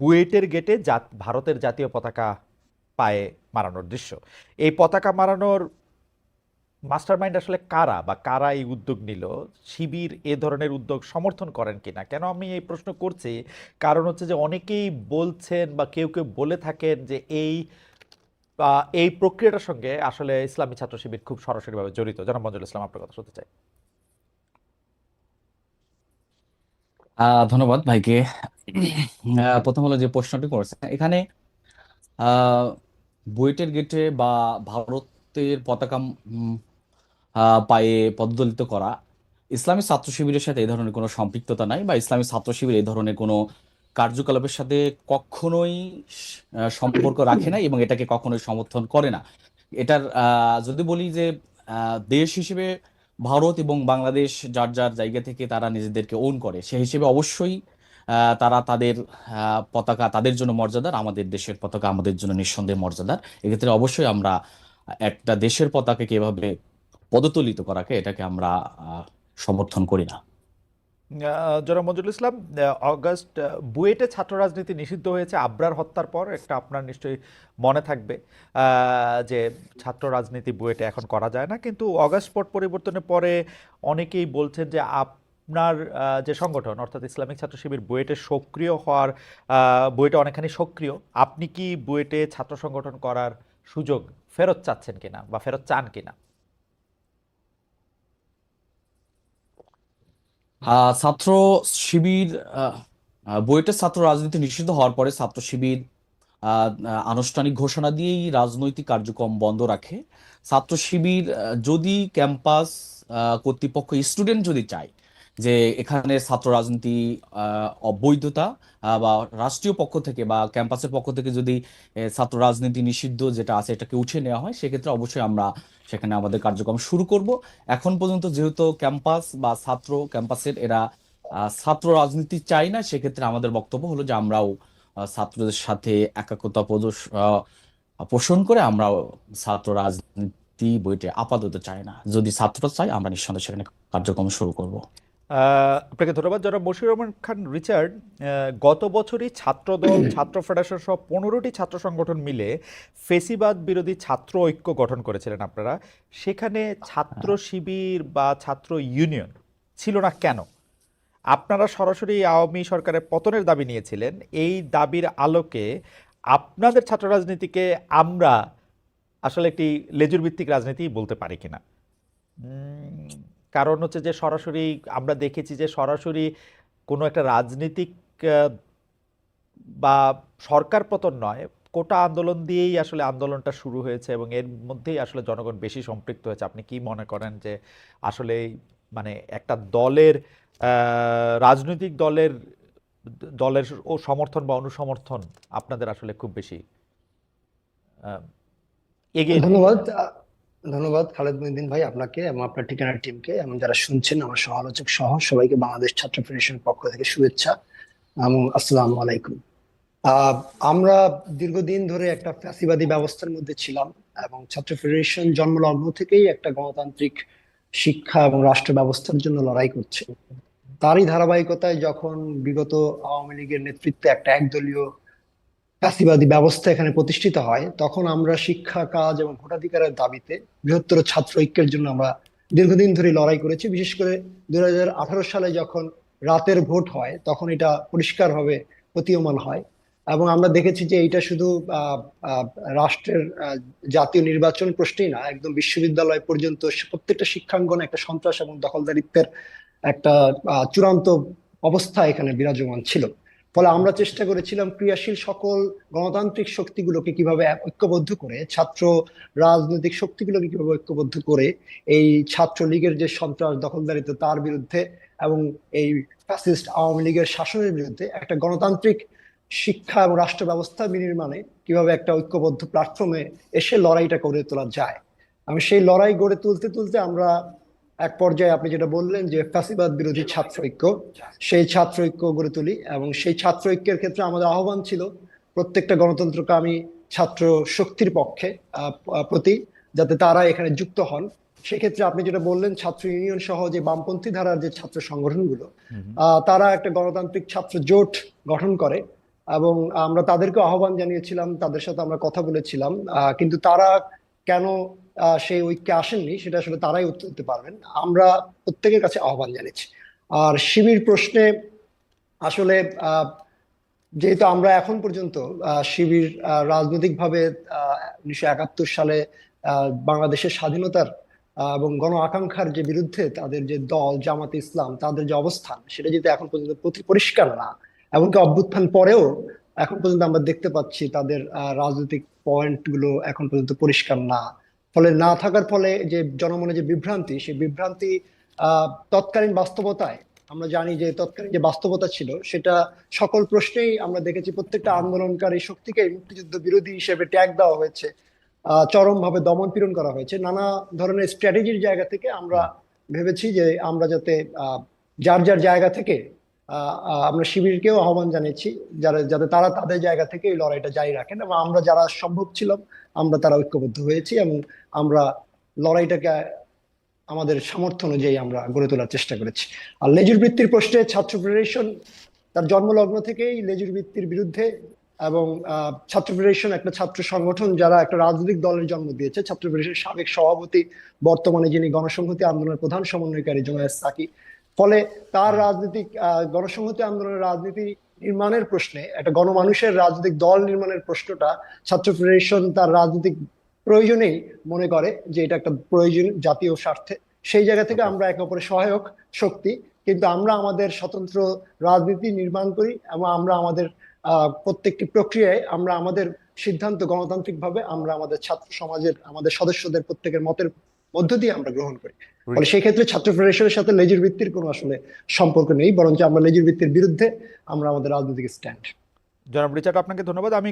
বুয়েটের গেটে জাত- ভারতের জাতীয় পতাকা পায়ে মারানোর দৃশ্য। এই পতাকা মারানোর মাস্টারমাইন্ড আসলে কারা বা কারা এই উদ্যোগ নিল? শিবির এ ধরনের উদ্যোগ সমর্থন করেন কিনা? কেন আমি এই প্রশ্ন করছি? কারণ হচ্ছে যে অনেকেই বলছেন বা কেউ কেউ বলে থাকেন যে এই এই প্রক্রিয়াটার সঙ্গে আসলে ইসলামী ছাত্র শিবির খুব সরাসরিভাবে জড়িত। জনাব মঞ্জুল ইসলাম, আপনার কথা শুনতে চাই। ধন্যবাদ ভাইকে। প্রথম হলো যে প্রশ্নটি করেছেন এখানে বুয়েটের গেটে বা ভারতের পতাকা পায়ে পদদলিত করা, ইসলামী ছাত্র শিবিরের সাথে এই ধরনের কোনো সম্পৃক্ততা নাই বা ইসলামী ছাত্র শিবির এই ধরনের কোনো কার্যকলাপের সাথে কখনোই সম্পর্ক রাখে না এবং এটাকে কখনোই সমর্থন করে না। এটার যদি বলি যে দেশ হিসেবে ভারত এবং বাংলাদেশ যার যার জায়গা থেকে তারা নিজেদেরকে ওন করে, সে হিসেবে অবশ্যই তারা তাদের পতাকা, তাদের জন্য মর্যাদার, আমাদের দেশের পতাকা আমাদের জন্য নিঃসন্দেহে মর্যাদার। এক্ষেত্রে অবশ্যই আমরা একটা দেশের পতাকাকে এভাবে পদতলিত করাকে এটাকে আমরা সমর্থন করি না। জনাব মঞ্জুরুল ইসলাম অগাস্ট বুয়েটে ছাত্র রাজনীতি নিষিদ্ধ হয়েছে, আবরার হত্যার পর একটা আপনার নিশ্চয়ই মনে থাকবে যে ছাত্র রাজনীতি বুয়েটে এখন করা যায় না। কিন্তু অগাস্ট পট পরিবর্তনের পরে অনেকেই বলছেন যে আপনার যে সংগঠন, অর্থাৎ ইসলামিক ছাত্র শিবির বুয়েটে সক্রিয় হওয়ার বুয়েটে অনেকখানি সক্রিয়, আপনি কি বুয়েটে ছাত্র সংগঠন করার সুযোগ ফেরত চাচ্ছেন কিনা বা ফেরত চান কিনা? ছাত্র শিবির বুয়েটের ছাত্র রাজনীতি নিষিদ্ধ হওয়ার পরে ছাত্র শিবির আনুষ্ঠানিক ঘোষণা দিয়েই রাজনৈতিক কার্যক্রম বন্ধ রাখে। ছাত্র শিবির যদি ক্যাম্পাস কর্তৃপক্ষ, স্টুডেন্ট যদি চায় যে এখানে ছাত্র রাজনীতি অবৈধতা বা রাষ্ট্রীয় পক্ষ থেকে বা ক্যাম্পাসের পক্ষ থেকে যদি ছাত্র রাজনীতি নিষিদ্ধ যেটা আছে এটাকে উঠে নেওয়া হয়, সেক্ষেত্রে অবশ্যই আমরা সেখানে আমাদের কার্যক্রম শুরু করব। এখন পর্যন্ত যেহেতু ক্যাম্পাস বা ছাত্র ক্যাম্পাসের এরা ছাত্র রাজনীতি চাই না, সেক্ষেত্রে আমাদের বক্তব্য হলো যে আমরাও ছাত্রদের সাথে প্রদর্শ পোষণ করে আমরাও ছাত্র রাজনীতি বইটি আপাতত চাই না। যদি ছাত্ররা চাই আমরা নিঃসন্দেহে সেখানে কার্যক্রম শুরু করব। আপনাকে ধন্যবাদ। যারা বশির রহমান খান রিচার্ড গত বছরই ছাত্রদল ছাত্র ফেডারেশন সহ পনেরোটি ছাত্র সংগঠন মিলে ফেসিবাদ বিরোধী ছাত্র ঐক্য গঠন করেছিলেন আপনারা। সেখানে ছাত্র শিবির বা ছাত্র ইউনিয়ন ছিল না কেন? আপনারা সরাসরি আওয়ামী সরকারের পতনের দাবি নিয়েছিলেন। এই দাবির আলোকে আপনাদের ছাত্র রাজনীতিকে আমরা আসলে একটি লেজুর ভিত্তিক রাজনীতি বলতে পারি কিনা? কারণ হচ্ছে যে সরাসরি আমরা দেখেছি যে সরাসরি কোনো একটা রাজনীতিক বা সরকার পতন নয়, কোটা আন্দোলন দিয়েই আসলে আন্দোলনটা শুরু হয়েছে এবং এর মধ্যেই আসলে জনগণ বেশি সম্পৃক্ত হয়েছে। আপনি কি মনে করেন যে আসলে মানে একটা দলের রাজনৈতিক দলের দলের ও সমর্থন বা অনুসমর্থন আপনাদের আসলে খুব বেশি এগিয়ে ধন্যবাদ। ধন্যবাদ খালেদ মহিউদ্দিন ভাই আপনাকে এবং আপনার ঠিকানার টিমকে এবং যারা শুনছেন আমার সমালোচক সহ সবাইকে বাংলাদেশ ছাত্র ফেডারেশনের পক্ষ থেকে শুভেচ্ছা এবং আসসালামু আলাইকুম। আমরা দীর্ঘদিন ধরে একটা ফ্যাসিবাদী ব্যবস্থার মধ্যে ছিলাম এবং ছাত্র ফেডারেশন জন্মলগ্ন থেকেই একটা গণতান্ত্রিক শিক্ষা এবং রাষ্ট্র ব্যবস্থার জন্য লড়াই করছে। তারই ধারাবাহিকতায় যখন বিগত আওয়ামী লীগের নেতৃত্বে একটা একদলীয় ফ্যাসিবাদী ব্যবস্থা এখানে প্রতিষ্ঠিত হয়, তখন আমরা শিক্ষা, কাজ এবং ভোটাধিকারের দাবিতে বৃহত্তর ছাত্র ঐক্যের জন্য আমরা দীর্ঘদিন ধরে লড়াই করেছি। বিশেষ করে দু হাজার আঠারো সালে যখন রাতের ভোট হয়, তখন এটা পরিষ্কারভাবে প্রতীয়মান হয় এবং আমরা দেখেছি যে এটা শুধু রাষ্ট্রের জাতীয় নির্বাচন প্রশ্নেই না, একদম বিশ্ববিদ্যালয় পর্যন্ত প্রত্যেকটা শিক্ষাঙ্গনে একটা সন্ত্রাস এবং দখলদারিত্বের একটা চূড়ান্ত অবস্থা এখানে বিরাজমান ছিল। ফলে আমরা চেষ্টা করেছিলাম ক্রিয়াশীল সকল গণতান্ত্রিক শক্তিগুলোকে কীভাবে ঐক্যবদ্ধ করে, ছাত্র রাজনৈতিক শক্তিগুলোকে কীভাবে ঐক্যবদ্ধ করে এই ছাত্র লীগের যে সন্ত্রাস দখলদারিত্ব তার বিরুদ্ধে এবং এই ফ্যাসিস্ট আওয়ামী লীগের শাসনের বিরুদ্ধে একটা গণতান্ত্রিক শিক্ষা এবং রাষ্ট্র ব্যবস্থা বিনির্মাণে কীভাবে একটা ঐক্যবদ্ধ প্ল্যাটফর্মে এসে লড়াইটা গড়ে তোলা যায়। আমি সেই লড়াই গড়ে তুলতে তুলতে আমরা এক পর্যায়ে আপনি যেটা বললেন যে ফ্যাসিবাদ বিরোধী ছাত্র ঐক্য সেই ছাত্র ঐক্য গড়ে তুলি এবং সেই ছাত্র ঐক্যের ক্ষেত্রে আমাদের আহ্বান ছিল প্রত্যেকটা গণতন্ত্রকামী ছাত্র শক্তির পক্ষে প্রতি যাতে তারা এখানে যুক্ত হন। সেক্ষেত্রে আপনি যেটা বললেন ছাত্র ইউনিয়ন সহ যে বামপন্থী ধারার যে ছাত্র সংগঠনগুলো তারা একটা গণতান্ত্রিক ছাত্র জোট গঠন করে এবং আমরা তাদেরকে আহ্বান জানিয়েছিলাম তাদের সাথে আমরা কথা বলেছিলাম কিন্তু তারা কেন সেই ঐক্যে আসেননি, সেটা আসলে তারাই উত্তর দিতে পারবেন। আমরা প্রত্যেকের কাছে আহ্বান জানিয়েছি। আর শিবির প্রশ্নে আসলে যেহেতু আমরা এখন পর্যন্ত শিবির রাজনৈতিকভাবে উনিশশো একাত্তর সালে বাংলাদেশের স্বাধীনতার এবং গণ আকাঙ্ক্ষার যে বিরুদ্ধে তাদের যে দল, জামাত ইসলাম, তাদের যে অবস্থান, সেটা যেহেতু এখন পর্যন্ত পরিষ্কার না, এমনকি অভ্যুত্থান পরেও এখন পর্যন্ত আমরা দেখতে পাচ্ছি তাদের রাজনৈতিক পয়েন্টগুলো এখন পর্যন্ত পরিষ্কার না। ফলে না থাকার ফলে যে জনমনে যে বিভ্রান্তি, সেই বিভ্রান্তি তৎকালীন বাস্তবতায় আমরা জানি যে তৎকালীন যে বাস্তবতা ছিল, সেটা সকল প্রশ্নেই আমরা দেখেছি প্রত্যেকটা আন্দোলনকারী শক্তিকে মুক্তিযুদ্ধ বিরোধী হিসেবে ট্যাগ দেওয়া হয়েছে চরমভাবে দমন পীড়ন করা হয়েছে। নানা ধরনের স্ট্র্যাটেজির জায়গা থেকে আমরা ভেবেছি যে আমরা যাতে যার যার জায়গা থেকে আমরা শিবিরকেও আহ্বান জানিয়েছি যারা, যাতে তারা তাদের জায়গা থেকে এই লড়াইটা জারি রাখেন এবং আমরা যারা সম্ভব ছিলাম, আমরা তারা ঐক্যবদ্ধ হয়েছি এবং আমরা লড়াইটাকে আমাদের সামর্থ্য অনুযায়ী আমরা গড়ে তোলার চেষ্টা করেছি। আর লেজুর বৃত্তির প্রশ্নে ছাত্র ফেডারেশন তার জন্মলগ্ন থেকেই লেজুর বৃত্তির বিরুদ্ধে এবং ছাত্র ফেডারেশন একটা ছাত্র সংগঠন যারা একটা রাজনৈতিক দলের জন্ম দিয়েছে, ছাত্র ফেডারেশনের সাবেক সভাপতি, বর্তমানে যিনি গণসংহতি আন্দোলনের প্রধান সমন্বয়কারী জুনায়েদ সাকি ফলে তার রাজনৈতিক গণসংহতি আন্দোলনের রাজনীতি নির্মাণের প্রশ্নে, একটা গণমানুষের রাজনৈতিক দল নির্মাণের প্রশ্নটা ছাত্র ফেডারেশন তার রাজনৈতিক প্রয়োজনেই মনে করে যে এটা একটা প্রয়োজন, জাতীয় স্বার্থে। সেই জায়গা থেকে আমরা একে অপরের সহায়ক শক্তি, কিন্তু আমরা আমাদের স্বতন্ত্র রাজনীতি নির্মাণ করি এবং আমরা আমাদের প্রত্যেকটি প্রক্রিয়ায় আমরা আমাদের সিদ্ধান্ত গণতান্ত্রিকভাবে আমরা আমাদের ছাত্র সমাজের, আমাদের সদস্যদের প্রত্যেকের মতের মধ্য দিয়ে আমরা গ্রহণ করি। ফলে সেই ক্ষেত্রে ছাত্র ফেডারেশনের সাথে লেজুর ভিত্তির কোনো আসলে সম্পর্ক নেই বরঞ্চ আমরা লেজুর ভিত্তির বিরুদ্ধে আমরা আমাদের রাজনৈতিক স্ট্যান্ড জনাব রিচার্ড আপনাকে ধন্যবাদ। আমি